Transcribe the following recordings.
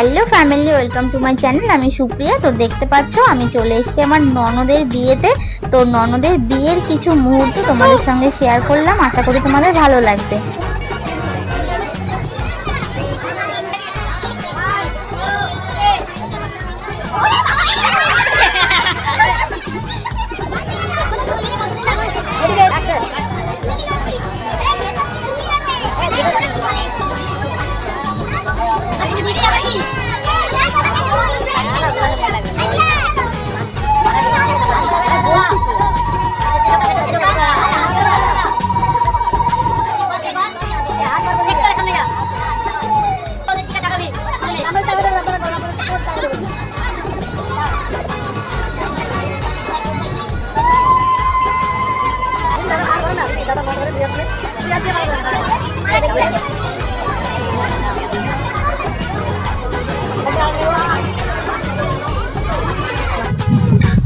Hello family welcome to my channel আমি সুপ্রিয়া। তো দেখতে পাচ্ছ, আমি চলে এসেছি আমার ননদের বিয়েতে। তো ননদের বিয়ের কিছু মুহূর্ত তোমাদের সঙ্গে শেয়ার করলাম। আশা করি তোমাদের ভালো লাগবে।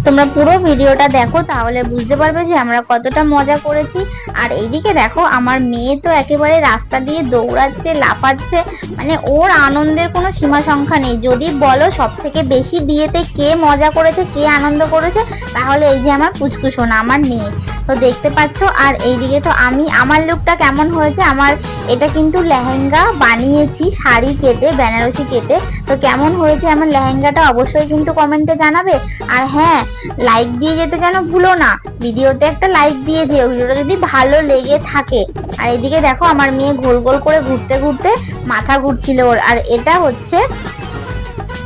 তোমরা পুরো ভিডিওটা দেখো, তাহলে বুঝতে পারবে যে আমরা কতটা মজা করেছি। আর এইদিকে দেখো, আমার মেয়ে তো একেবারে রাস্তা দিয়ে দৌড়াচ্ছে, লাফাচ্ছে মানে ওর আনন্দের কোনো সীমা সংখ্যা নেই। যদি বলো সব থেকে বেশি বিয়েতে কে মজা করেছে, কে আনন্দ করেছে, তাহলে এই যে আমার পুচকুসোনা আমার মেয়ে। তো দেখতে পাচ্ছ, আর এইদিকে তো আমি, আমার লুকটা কেমন হয়েছে, আমার এটা কিন্তু লেহেঙ্গা বানিয়েছি, শাড়ি কেটে, বেনারসি কেটে। তো কেমন হয়েছে আমার লেহেঙ্গাটা অবশ্যই কিন্তু কমেন্টে জানাবে। আর হ্যাঁ লাইক দিয়ে যেতে যেন ভুলো না? ভিডিওতে একটা লাইক দিয়ে যেও। ভিডিওটা যদি ভালো লেগে থাকে। আর এদিকে দেখো, আমার মেয়ে গোল গোল করে ঘুরতে ঘুরতে মাথা ঘুরছিল ওর। আর এটা হচ্ছে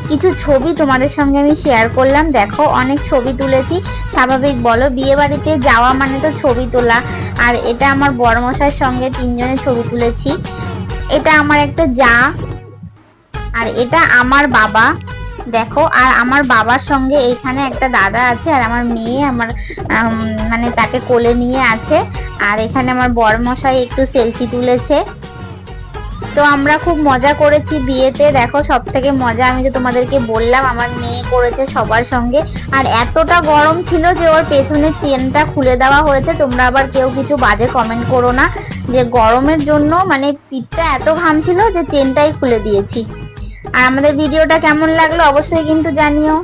কিছু ছবি তোমাদের সঙ্গে আমি শেয়ার করলাম। দেখো, অনেক ছবি তুলেছি। স্বাভাবিক বলো বিয়ে বাড়িতে যাওয়া মানে তো ছবি তোলা। আর এটা আমার বড়মশাইয়ের সঙ্গে তিনজনে ছবি তুলেছি। এটা আমার একটা যা। আর এটা আমার বাবা। দেখো, আর আমার বাবার সঙ্গে এইখানে একটা দাদা আছে, আর আমার মেয়ে আমার মানে তাকে কোলে নিয়ে আছে, আর এখানে আমার বরমশাই একটু সেলফি তুলেছে। তো আমরা খুব মজা করেছি বিয়েতে, দেখো সব থেকে মজা আমি তো তোমাদেরকে বললাম, আমার মেয়ে করেছে সবার সঙ্গে, আর এতটা গরম ছিল যে ওর পেছনের চেনটা খুলে দেওয়া হয়েছে, তোমরা আবার কেউ কিছু বাজে কমেন্ট করো না, যে গরমের জন্য মানে পিঠটা এত ঘাম ছিল যে চেনটাই খুলে দিয়েছি। আর আমাদের ভিডিওটা কেমন লাগল অবশ্যই কিন্তু জানিও।